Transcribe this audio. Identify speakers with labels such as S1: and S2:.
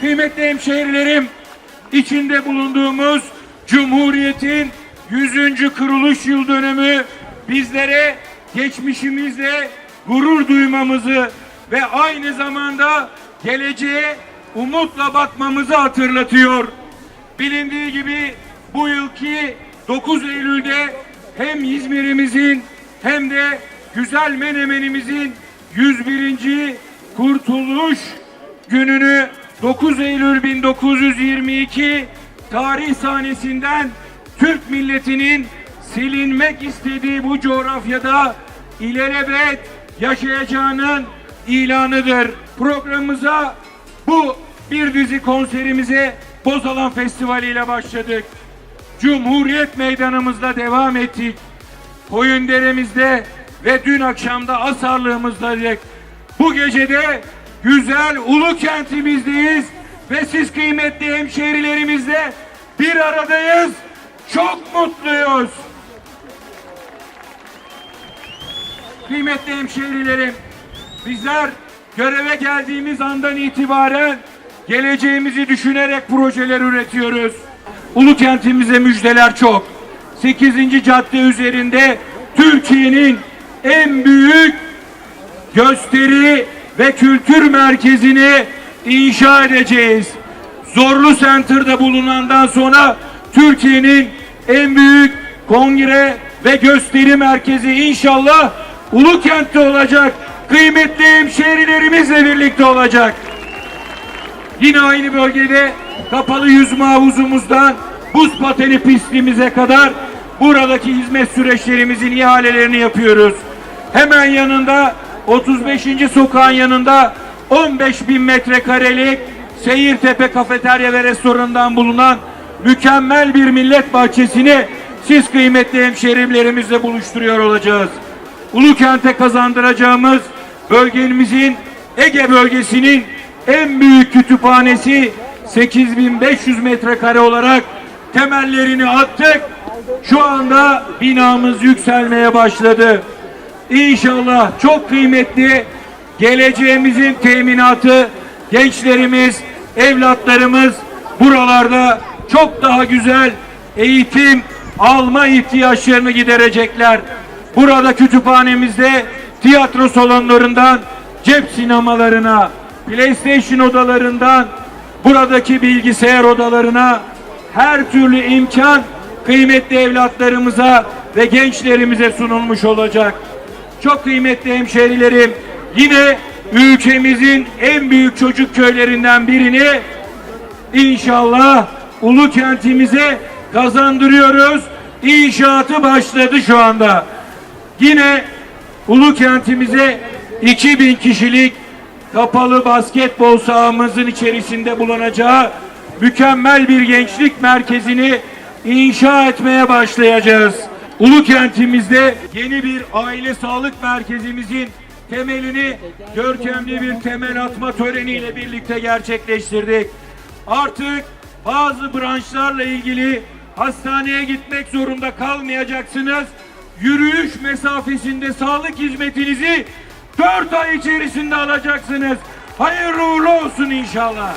S1: Kıymetli hemşehrilerim, içinde bulunduğumuz Cumhuriyet'in 100. kuruluş yıl dönümü bizlere geçmişimizle gurur duymamızı ve aynı zamanda geleceğe umutla bakmamızı hatırlatıyor. Bilindiği gibi bu yılki 9 Eylül'de hem İzmir'imizin hem de güzel Menemen'imizin 101. Kurtuluş gününü 9 Eylül 1922 tarih sahnesinden Türk milletinin silinmek istediği bu coğrafyada ilelebet yaşayacağının ilanıdır. Programımıza bu bir dizi konserimize Bozalan Festivali ile başladık. Cumhuriyet Meydanımızda devam ettik. Koyundere'mizde ve dün akşamda Asarlığımızdaydık. Bu gecede güzel ulu kentimizdeyiz ve siz kıymetli hemşehrilerimizle bir aradayız. Çok mutluyuz. Kıymetli hemşehrilerim, bizler göreve geldiğimiz andan itibaren geleceğimizi düşünerek projeler üretiyoruz. Ulu kentimize müjdeler çok. 8. cadde üzerinde Türkiye'nin en büyük gösteri ve kültür merkezini inşa edeceğiz. Zorlu Center'da bulunandan sonra Türkiye'nin en büyük kongre ve gösteri merkezi inşallah Ulukent'te olacak. Kıymetli hemşehrilerimizle birlikte olacak. Yine aynı bölgede kapalı yüzme havuzumuzdan buz pateni pistimize kadar buradaki hizmet süreçlerimizin ihalelerini yapıyoruz. Hemen yanında 35. sokağın yanında 15 bin metrekarelik Seyirtepe kafeterya ve restoranından bulunan mükemmel bir millet bahçesini siz kıymetli hemşehrilerimizle buluşturuyor olacağız. Ulukent'e kazandıracağımız bölgemizin Ege bölgesinin en büyük kütüphanesi 8500 metrekare olarak temellerini attık. Şu anda binamız yükselmeye başladı. İnşallah çok kıymetli geleceğimizin teminatı gençlerimiz, evlatlarımız buralarda çok daha güzel eğitim alma ihtiyaçlarını giderecekler. Burada kütüphanemizde tiyatro salonlarından cep sinemalarına, PlayStation odalarından buradaki bilgisayar odalarına her türlü imkan kıymetli evlatlarımıza ve gençlerimize sunulmuş olacak. Çok kıymetli hemşehrilerim, yine ülkemizin en büyük çocuk köylerinden birini inşallah ulu kentimize kazandırıyoruz. İnşaatı başladı şu anda. Yine ulu kentimize 2000 kişilik kapalı basketbol sahamızın içerisinde bulunacağı mükemmel bir gençlik merkezini inşa etmeye başlayacağız. Ulu kentimizde yeni bir aile sağlık merkezimizin temelini görkemli bir temel atma töreniyle birlikte gerçekleştirdik. Artık bazı branşlarla ilgili hastaneye gitmek zorunda kalmayacaksınız. Yürüyüş mesafesinde sağlık hizmetinizi 4 ay içerisinde alacaksınız. Hayırlı uğurlu olsun inşallah.